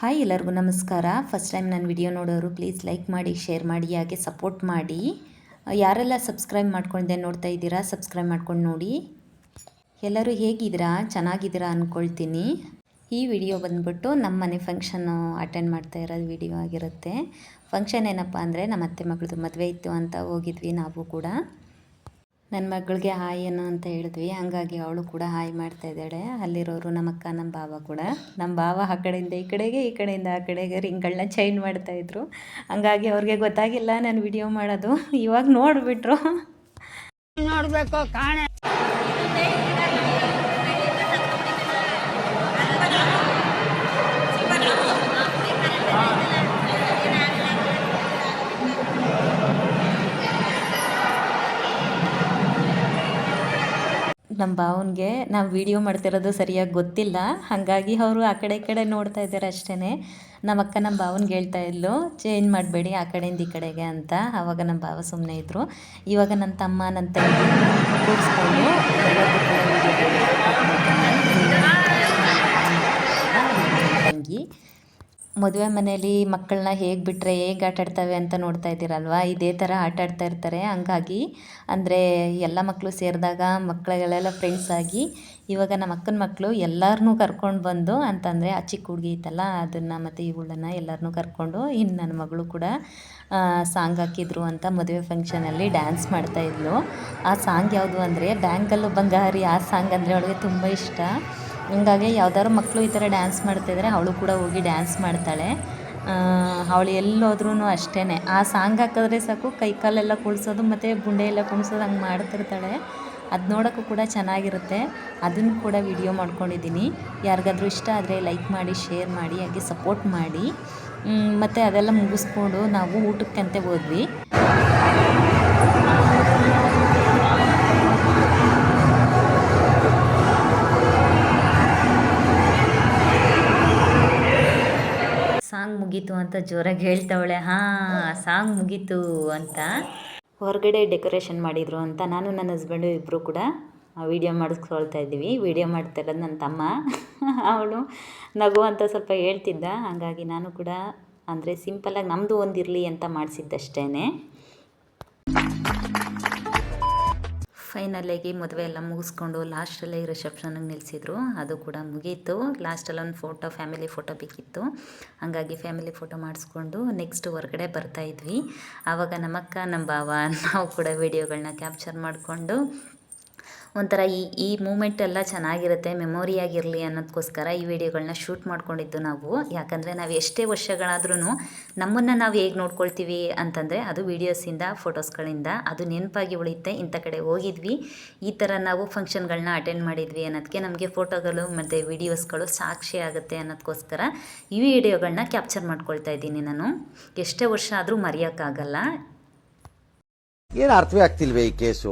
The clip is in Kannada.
ಹಾಯ್ ಎಲ್ಲರಿಗೂ ನಮಸ್ಕಾರ. ಫಸ್ಟ್ ಟೈಮ್ ನಾನು ವಿಡಿಯೋ ನೋಡೋರು ಪ್ಲೀಸ್ ಲೈಕ್ ಮಾಡಿ ಶೇರ್ ಮಾಡಿ, ಹಾಗೆ ಸಪೋರ್ಟ್ ಮಾಡಿ. ಯಾರೆಲ್ಲ ಸಬ್ಸ್ಕ್ರೈಬ್ ಮಾಡ್ಕೊಂಡಿದ್ದೆ ನೋಡ್ತಾ ಇದ್ದೀರಾ ಸಬ್ಸ್ಕ್ರೈಬ್ ಮಾಡ್ಕೊಂಡು ನೋಡಿ. ಎಲ್ಲರೂ ಹೇಗಿದ್ದೀರಾ? ಚೆನ್ನಾಗಿದ್ದೀರಾ ಅಂದ್ಕೊಳ್ತೀನಿ ಈ ವಿಡಿಯೋ ಬಂದ್ಬಿಟ್ಟು ನಮ್ಮ ಮನೆ ಫಂಕ್ಷನ್ನು ಅಟೆಂಡ್ ಮಾಡ್ತಾ ಇರೋದು ವಿಡಿಯೋ ಆಗಿರುತ್ತೆ. ಫಂಕ್ಷನ್ ಏನಪ್ಪ ಅಂದರೆ ನಮ್ಮ ಅತ್ತೆ ಮಗಳದ್ದು ಮದುವೆ ಇತ್ತು ಅಂತ ಹೋಗಿದ್ವಿ ನಾವು ಕೂಡ. ನನ್ನ ಮಗಳಿಗೆ ಹಾಯ್ ಏನು ಅಂತ ಹೇಳಿದ್ವಿ. ಹಂಗಾಗಿ ಅವಳು ಕೂಡ ಹಾಯ್ ಮಾಡ್ತಾ ಇದ್ದಾಳೆ. ಅಲ್ಲಿರೋರು ನಮ್ಮ ಅಕ್ಕ, ನಮ್ಮ ಬಾವ ಕೂಡ. ನಮ್ಮ ಬಾವ ಆ ಕಡೆಯಿಂದ ಈ ಕಡೆಗೆ, ಈ ಕಡೆಯಿಂದ ಆ ಕಡೆಗೆ ರಿಂಗ್ಗಳನ್ನ ಚೈನ್ ಮಾಡ್ತಾಯಿದ್ರು ಹಂಗಾಗಿ ಅವ್ರಿಗೆ ಗೊತ್ತಾಗಿಲ್ಲ ನಾನು ವಿಡಿಯೋ ಮಾಡೋದು. ಇವಾಗ ನೋಡಿಬಿಟ್ರು. ನೋಡಬೇಕು ಕಾಣೆ. ನಮ್ಮ ಭಾವನಿಗೆ ನಾವು ವಿಡಿಯೋ ಮಾಡ್ತಿರೋದು ಸರಿಯಾಗಿ ಗೊತ್ತಿಲ್ಲ. ಹಾಗಾಗಿ ಅವರು ಆ ಕಡೆ ಈ ಕಡೆ ನೋಡ್ತಾ ಇದ್ದಾರೆ ಅಷ್ಟೇ ನಮ್ಮ ಅಕ್ಕ ನಮ್ಮ ಭಾವನಿಗೆ ಹೇಳ್ತಾ ಇದ್ಲು ಚೇಂಜ್ ಮಾಡಬೇಡಿ ಆ ಕಡೆಯಿಂದ ಈ ಕಡೆಗೆ ಅಂತ. ಆವಾಗ ನಮ್ಮ ಭಾವ ಸುಮ್ಮನೆ ಇದ್ದರು ಇವಾಗ ನನ್ನ ತಮ್ಮ ನನ್ನ ತಂಗಿ ಕೂರಿಸ್ಕೊಂಡು ಎಲ್ಲದಕ್ಕೂ ಕೂಡ video ತಂಗಿ ಮದುವೆ ಮನೆಯಲ್ಲಿ ಮಕ್ಕಳನ್ನ ಹೇಗೆ ಬಿಟ್ಟರೆ ಹೇಗೆ ಆಟ ಆಡ್ತವೆ ಅಂತ ನೋಡ್ತಾ ಇದ್ದೀರಲ್ವ? ಇದೇ ಥರ ಆಟ ಆಡ್ತಾ ಇರ್ತಾರೆ. ಹಂಗಾಗಿ ಅಂದರೆ ಎಲ್ಲ ಮಕ್ಕಳು ಸೇರಿದಾಗ ಮಕ್ಕಳುಗಳೆಲ್ಲ ಫ್ರೆಂಡ್ಸ್ ಆಗಿ ಇವಾಗ ನಮ್ಮ ಅಕ್ಕನ ಮಕ್ಕಳು ಎಲ್ಲರನ್ನೂ ಕರ್ಕೊಂಡು ಬಂದು ಅಂತಂದರೆ ಆ ಚಿಕ್ಕ ಹುಡುಗಿ ಇತ್ತಲ್ಲ ಅದನ್ನು ಮತ್ತು ಇವುಗಳನ್ನ ಎಲ್ಲರನ್ನೂ ಕರ್ಕೊಂಡು ಇನ್ನು ನನ್ನ ಮಗಳು ಕೂಡ ಸಾಂಗ್ ಹಾಕಿದ್ರು ಅಂತ ಮದುವೆ ಫಂಕ್ಷನಲ್ಲಿ ಡ್ಯಾನ್ಸ್ ಮಾಡ್ತಾಯಿದ್ಲು ಆ ಸಾಂಗ್ ಯಾವುದು ಅಂದರೆ ಬ್ಯಾಂಕಲ್ಲು ಬಂಗಾರಿ ಆ ಸಾಂಗ್ ಅಂದರೆ ಅವಳಿಗೆ ತುಂಬ ಇಷ್ಟ. ಹಂಗಾಗಿ ಯಾವ್ದಾದ್ರು ಮಕ್ಕಳು ಈ ಥರ ಡ್ಯಾನ್ಸ್ ಮಾಡ್ತಾಯಿದ್ರೆ ಅವಳು ಕೂಡ ಹೋಗಿ ಡ್ಯಾನ್ಸ್ ಮಾಡ್ತಾಳೆ. ಅವಳು ಎಲ್ಲೋದ್ರೂ ಅಷ್ಟೇ ಆ ಸಾಂಗ್ ಹಾಕಿದ್ರೆ ಸಾಕು, ಕೈ ಕಾಲೆಲ್ಲ ಕುಳ್ಸೋದು ಮತ್ತು ಗುಂಡೆ ಎಲ್ಲ ಕುಣಿಸೋದು ಹಂಗೆ ಮಾಡ್ತಿರ್ತಾಳೆ. ಅದು ನೋಡೋಕ್ಕೂ ಕೂಡ ಚೆನ್ನಾಗಿರುತ್ತೆ. ಅದನ್ನು ಕೂಡ ವಿಡಿಯೋ ಮಾಡ್ಕೊಂಡಿದ್ದೀನಿ. ಯಾರಿಗಾದ್ರೂ ಇಷ್ಟ ಆದರೆ ಲೈಕ್ ಮಾಡಿ ಶೇರ್ ಮಾಡಿ, ಹಾಗೆ ಸಪೋರ್ಟ್ ಮಾಡಿ. ಮತ್ತು ಅದೆಲ್ಲ ಮುಗಿಸ್ಕೊಂಡು ನಾವು ಊಟಕ್ಕಂತೆ ಹೋದ್ವಿ. ಮುಗೀತು ಅಂತ ಜೋರಾಗಿ ಹೇಳ್ತಾವಳೆ. ಹಾಂ, ಸಾಂಗ್ ಮುಗೀತು ಅಂತ. ಹೊರಗಡೆ ಡೆಕೋರೇಷನ್ ಮಾಡಿದರು ಅಂತ ನಾನು ನನ್ನ ಹಸ್ಬೆಂಡು ಇಬ್ಬರು ಕೂಡ ವೀಡಿಯೋ ಮಾಡಿಸ್ಕೊಳ್ತಾ ಇದ್ದೀವಿ. ವೀಡಿಯೋ ಮಾಡ್ತಾ ನನ್ನ ತಮ್ಮ. ಅವಳು ನಗು ಅಂತ ಸ್ವಲ್ಪ ಹೇಳ್ತಿದ್ದ. ಹಾಗಾಗಿ ನಾನು ಕೂಡ ಅಂದರೆ ಸಿಂಪಲ್ಲಾಗಿ ನಮ್ಮದು ಒಂದಿರಲಿ ಅಂತ ಮಾಡಿಸಿದ್ದಷ್ಟೇ ಫೈನಲಾಗಿ ಮದುವೆ ಎಲ್ಲ ಮುಗಿಸ್ಕೊಂಡು ಲಾಸ್ಟಲ್ಲಿ ರಿಸೆಪ್ಷನಿಗೆ ನಿಲ್ಲಿಸಿದ್ರು. ಅದು ಕೂಡ ಮುಗೀತು. ಲಾಸ್ಟಲ್ಲಿ ಒಂದು ಫೋಟೋ, ಫ್ಯಾಮಿಲಿ ಫೋಟೋ ಬೇಕಿತ್ತು. ಹಾಗಾಗಿ ಫ್ಯಾಮಿಲಿ ಫೋಟೋ ಮಾಡಿಸ್ಕೊಂಡು ನೆಕ್ಸ್ಟ್ ಹೊರಗಡೆ ಬರ್ತಾಯಿದ್ವಿ ಆವಾಗ ನಮ್ಮಕ್ಕ ನಮ್ಮ ಭಾವ, ನಾವು ಕೂಡ ವೀಡಿಯೋಗಳನ್ನ ಕ್ಯಾಪ್ಚರ್ ಮಾಡಿಕೊಂಡು ಒಂಥರ ಈ ಈ ಮೂಮೆಂಟ್ ಎಲ್ಲ ಚೆನ್ನಾಗಿರುತ್ತೆ ಮೆಮೊರಿಯಾಗಿರಲಿ ಅನ್ನೋದಕ್ಕೋಸ್ಕರ ಈ ವಿಡಿಯೋಗಳನ್ನ ಶೂಟ್ ಮಾಡ್ಕೊಂಡಿದ್ದು ನಾವು. ಯಾಕಂದರೆ ನಾವು ಎಷ್ಟೇ ವರ್ಷಗಳಾದ್ರೂ ನಮ್ಮನ್ನು ನಾವು ಹೇಗೆ ನೋಡ್ಕೊಳ್ತೀವಿ ಅಂತಂದರೆ ಅದು ವೀಡಿಯೋಸಿಂದ ಫೋಟೋಸ್ಗಳಿಂದ ಅದು ನೆನಪಾಗಿ ಉಳಿಯುತ್ತೆ. ಇಂಥ ಕಡೆ ಹೋಗಿದ್ವಿ. ಈ ಥರ ನಾವು ಫಂಕ್ಷನ್ಗಳನ್ನ ಅಟೆಂಡ್ ಮಾಡಿದ್ವಿ ಅನ್ನೋದಕ್ಕೆ ನಮಗೆ ಫೋಟೋಗಳು ಮತ್ತು ವಿಡಿಯೋಸ್ಗಳು ಸಾಕ್ಷಿ ಆಗುತ್ತೆ ಅನ್ನೋದಕ್ಕೋಸ್ಕರ ಈ ವಿಡಿಯೋಗಳನ್ನ ಕ್ಯಾಪ್ಚರ್ ಮಾಡ್ಕೊಳ್ತಾ ಇದ್ದೀನಿ ನಾನು. ಎಷ್ಟೇ ವರ್ಷ ಆದರೂ ಮರೆಯೋಕ್ಕಾಗಲ್ಲ. ಏನು ಅರ್ಥವೇ ಆಗ್ತಿಲ್ವೇ ಈ ಕೇಸು